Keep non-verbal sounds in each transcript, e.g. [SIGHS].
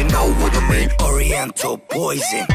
you know what I mean. Oriental poison.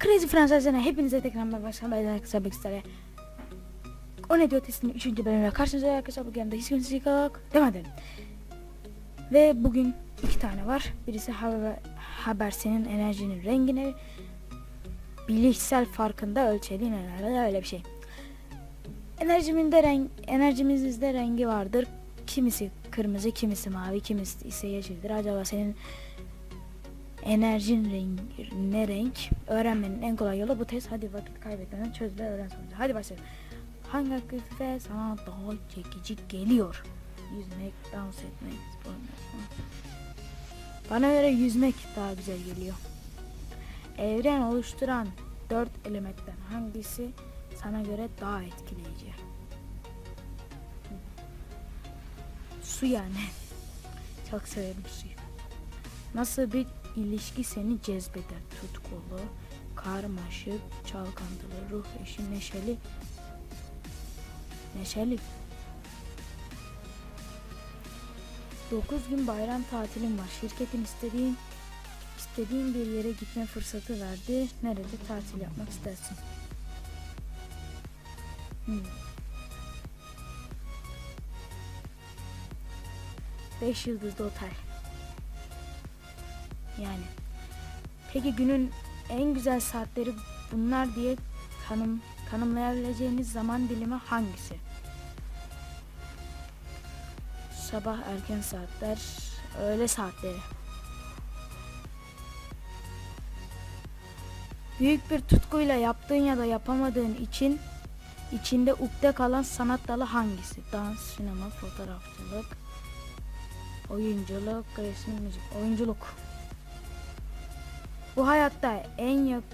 Crazy Fransızlarına hepinize tekrar merhaba arkadaşlar. Alex Abex'lere. O ne diyor testinin 3. bölümüyle karşınızda arkadaşlar. Bu gemde hiç kimse yıkarak devam edelim. Ve bugün iki tane var. Birisi haber, haber senin enerjinin rengini bilişsel farkında ölçeliğin herhalde öyle bir şey. Enerjimin de renk, enerjimizin de rengi vardır. Kimisi kırmızı, kimisi mavi, kimisi ise yeşildir. Acaba senin enerjin rengi ne renk? Öğrenmenin en kolay yolu bu test. Hadi vakit kaybetmeden çöz ve öğren sonucu. Hadi başlayalım. Hangi aktivite sana daha çekici geliyor? Yüzmek, dans etmek, spor. Bana göre yüzmek daha güzel geliyor. Evren oluşturan dört elementten hangisi sana göre daha etkileyici? Su yani. [LAUGHS] Çok severim suyu. Nasıl bir ilişki seni cezbeder? Tutkulu, karmaşık, çalkantılı, ruh eşi, neşeli. Neşeli. 9 gün bayram tatilim var. Şirketin istediğin istediğin bir yere gitme fırsatı verdi. Nerede tatil yapmak istersin? 5 yıldızlı otel. Yani. Peki günün en güzel saatleri bunlar diye tanım tanımlayabileceğiniz zaman dilimi hangisi? Sabah erken saatler, öğle saatleri. Büyük bir tutkuyla yaptığın ya da yapamadığın için içinde ukde kalan sanat dalı hangisi? Dans, sinema, fotoğrafçılık, oyunculuk, resim, müzik, oyunculuk. Bu hayatta en yak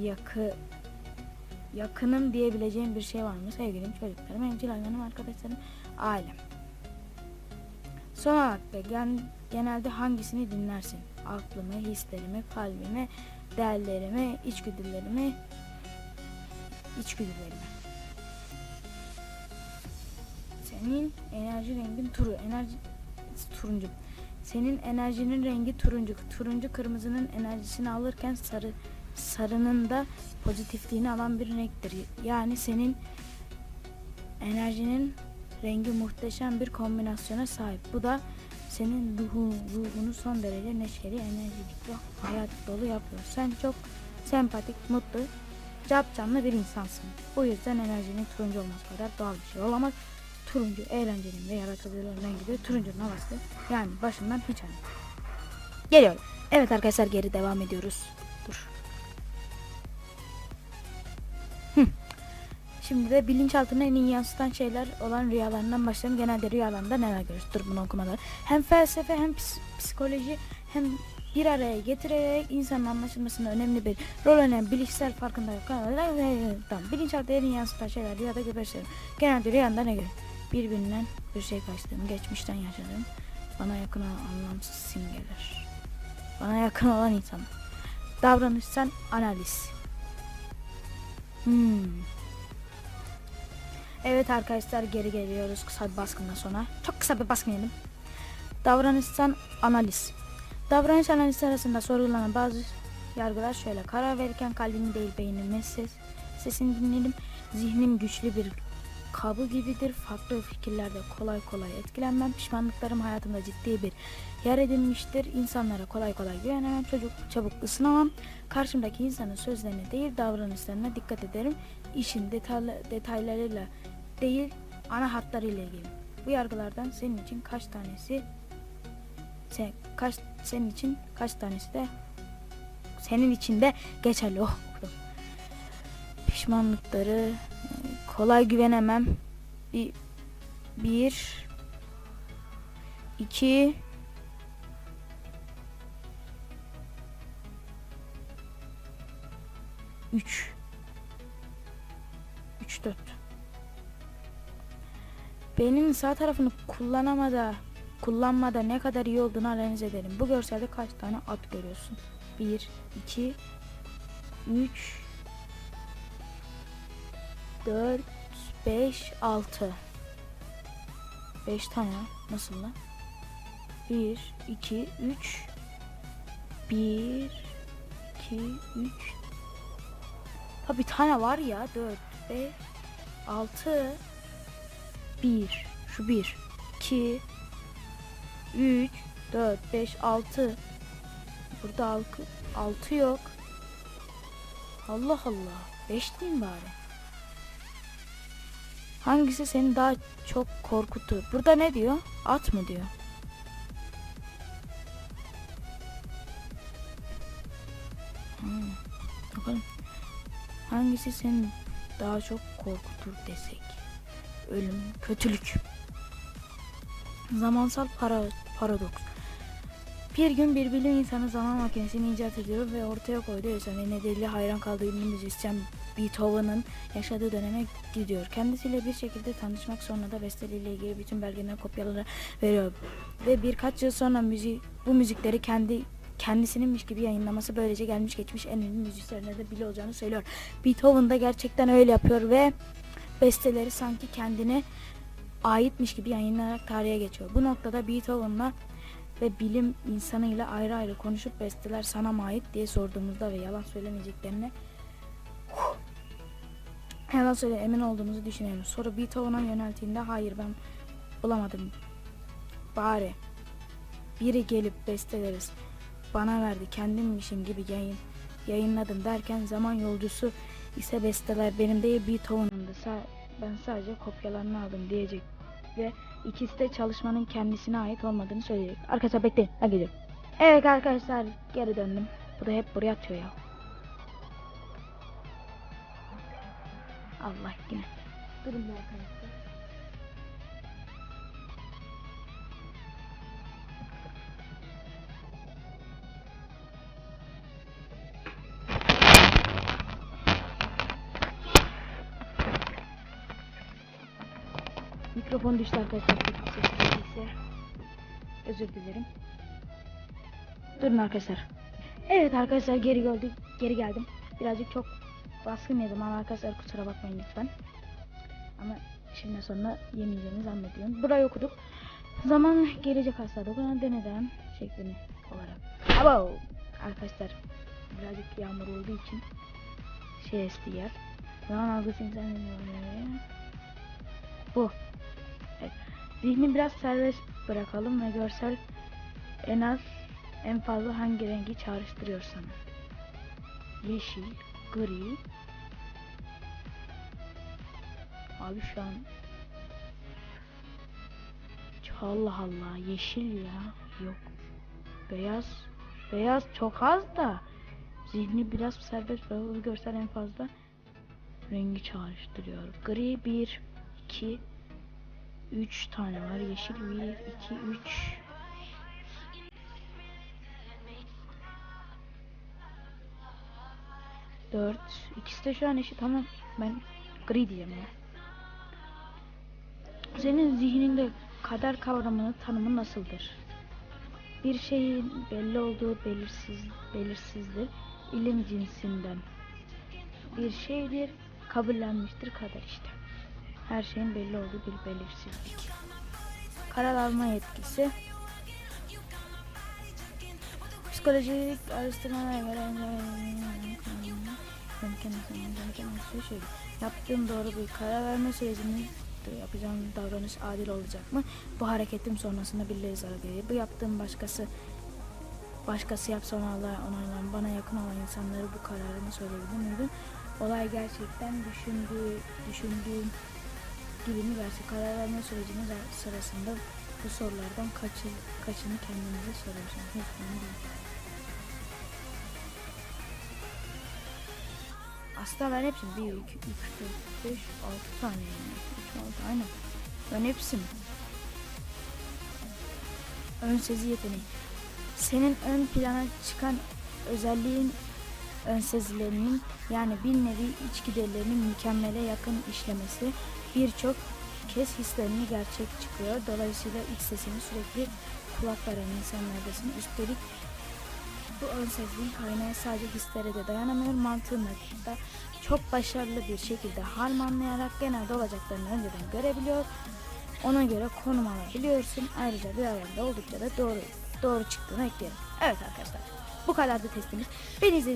yakı yakınım diyebileceğim bir şey var mı? Sevgilim, çocuklarım, evcil hayvanım, arkadaşlarım, ailem. Son olarak da gen, genelde hangisini dinlersin? Aklımı, hislerimi, kalbimi, değerlerimi, içgüdülerimi, içgüdülerimi. Senin enerji rengin turu, enerji turuncu. Senin enerjinin rengi turuncu. Turuncu kırmızının enerjisini alırken sarı sarının da pozitifliğini alan bir renktir. Yani senin enerjinin rengi muhteşem bir kombinasyona sahip. Bu da senin ruhu, ruhunu son derece neşeli, enerjik ve hayat dolu yapıyor. Sen çok sempatik, mutlu, cap canlı bir insansın. Bu yüzden enerjinin turuncu olması kadar doğal bir şey olamaz. Turuncu eğlencenin ve yaratıcılığın rengidir. Turuncunun havası yani başından hiç anlamam. Geliyorum. Evet arkadaşlar geri devam ediyoruz. Dur. Şimdi de bilinçaltına en iyi yansıtan şeyler olan rüyalarından başlayalım. Genelde rüyalarında neler görürüz? Dur bunu okumadan. Hem felsefe hem ps- psikoloji hem bir araya getirerek insanın anlaşılmasında önemli bir rol oynayan bilişsel farkındalık tamam. Bilinçaltı en iyi yansıtan şeyler rüyada gösterir. Genelde rüyanda ne görür? Birbirinden bir şey kaçtığım, geçmişten yaşadığım, bana yakın olan anlamsız simgeler. Bana yakın olan insan. Davranışsal analiz. Hmm. Evet arkadaşlar geri geliyoruz kısa bir baskından sonra. Çok kısa bir baskın yedim. Analiz. Davranış analizi arasında sorgulanan bazı yargılar şöyle. Karar verirken kalbimi değil beynimi ses, sesini dinledim. Zihnim güçlü bir kabı gibidir. Farklı fikirlerde kolay kolay etkilenmem. Pişmanlıklarım hayatımda ciddi bir yer edinmiştir. İnsanlara kolay kolay güvenemem. Çocuk çabuk ısınamam. Karşımdaki insanın sözlerine değil davranışlarına dikkat ederim. İşin detaylı, detaylarıyla değil ana hatlarıyla ilgili. Bu yargılardan senin için kaç tanesi sen, kaç senin için kaç tanesi de senin için de geçerli. Oh. Pişmanlıkları kolay güvenemem. Bir, bir iki üç üç dört Beynin sağ tarafını kullanamada kullanmada ne kadar iyi olduğunu analiz edelim. Bu görselde kaç tane at görüyorsun? 1, 2, 3, 4, 5, 6. 5 tane nasıl lan? 1 2 3 1 2 3 Ha bir tane var ya 4 5 6 1 şu 1 2 3 4 5 6 Burada 6 6 yok. Allah Allah. 5 diyeyim bari. Hangisi seni daha çok korkutur? Burada ne diyor? At mı diyor? Hmm, Bakalım. Hangisi seni daha çok korkutur desek? Ölüm, kötülük. Zamansal para, paradoks. Bir gün bir bilim insanı zaman makinesini icat ediyor ve ortaya koyduğu eser nedeniyle hayran kaldığı ünlü müzisyen Beethoven'ın yaşadığı döneme gidiyor. Kendisiyle bir şekilde tanışmak sonra da besteleriyle ilgili bütün belgeleri kopyalara veriyor. Ve birkaç yıl sonra müzik, bu müzikleri kendi kendisininmiş gibi yayınlaması böylece gelmiş geçmiş en ünlü müzisyenlerine de bile olacağını söylüyor. Beethoven da gerçekten öyle yapıyor ve besteleri sanki kendine aitmiş gibi yayınlanarak tarihe geçiyor. Bu noktada Beethoven'la ve bilim insanıyla ayrı ayrı konuşup besteler sana mı ait diye sorduğumuzda ve yalan söylemeyeceklerine [SIGHS] yalan söyle emin olduğumuzu düşünüyorum. Soru Beethoven'a yöneltiğinde hayır ben bulamadım. Bari biri gelip besteleriz bana verdi kendimmişim gibi yayın yayınladım derken zaman yolcusu ise besteler benim değil Beethoven'ındı. Ben sadece kopyalarını aldım diyecek ve ikisi de çalışmanın kendisine ait olmadığını söyleyecek. Arkadaşlar bekleyin ben geliyorum. Evet arkadaşlar geri döndüm. Bu da hep buraya atıyor ya. Allah yine. Durun arkadaşlar. Mikrofon düştü arkadaşlar. Özür dilerim. Durun arkadaşlar. Evet arkadaşlar geri geldik. Geri geldim. Birazcık çok baskın yedim ama arkadaşlar kusura bakmayın lütfen. Ama şimdi sonra yemeyeceğimi zannediyorum. Burayı okuduk. Zaman gelecek hasta dokunan deneden şeklini olarak. Abo! Arkadaşlar birazcık yağmur olduğu için şey esti yer. Zaman algısı insan Bu. Zihni biraz serbest bırakalım ve görsel en az en fazla hangi rengi çağrıştırıyor sana? Yeşil, gri. Abi şu an Allah Allah yeşil ya yok beyaz beyaz çok az da zihni biraz serbest bırakıp görsel en fazla rengi çağrıştırıyor gri 1 2 3 tane var yeşil 1 2 3 4 ikisi de şu an eşit ama ben gri diyeceğim ya. Senin zihninde kader kavramını tanımı nasıldır? Bir şeyin belli olduğu belirsiz belirsizdir. İlim cinsinden bir şeydir. Kabullenmiştir kader işte. Her şeyin belli olduğu bir belirsizlik. Karar alma yetkisi. Psikolojik araştırmalara göre yaptığım doğru bir karar verme sürecini yapacağım davranış adil olacak mı? Bu hareketim sonrasında birileri zarar verir. Bu yaptığım başkası başkası yapsa ona Allah onaylan bana yakın olan insanları bu kararını söyleyebilir miydim? Olay gerçekten düşündüğü, düşündüğüm gibi gerçek karar verme sürecinin sırasında bu sorulardan kaçı, kaçını kendinize soruyorsunuz. Hiçbirini değil. Aslında ben hepsini 1, 2, 3, 4, 5, 6 tane yani. 3, 6 aynen. Ben hepsini. Ön sezi yeteneği. Senin ön plana çıkan özelliğin ön sezilerinin yani bir nevi içgüdülerinin mükemmele yakın işlemesi birçok kez hislerini gerçek çıkıyor. Dolayısıyla iç sesini sürekli kulak veren insanlardasın. Üstelik bu ön sezgin kaynağı sadece hislere de dayanamıyor. Mantığını da çok başarılı bir şekilde harmanlayarak genelde olacaklarını önceden görebiliyor. Ona göre konum alabiliyorsun. Ayrıca diğerlerinde oldukça da doğru doğru çıktığını ekliyorum. Evet arkadaşlar. Bu kadardı testimiz. Beni izlediğiniz